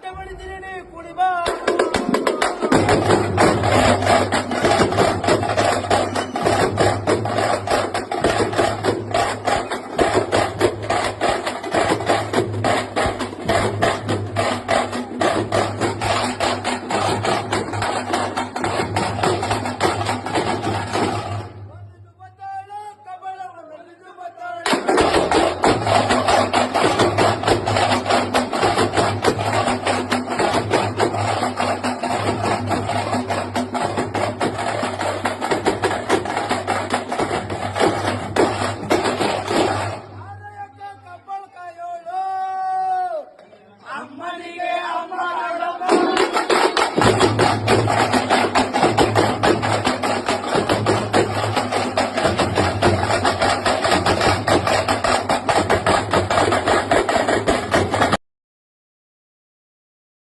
ತಪ್ಪೆ ಮಾಡಿದ್ದೀರಿ ಕೂಡಿ ಬಾ.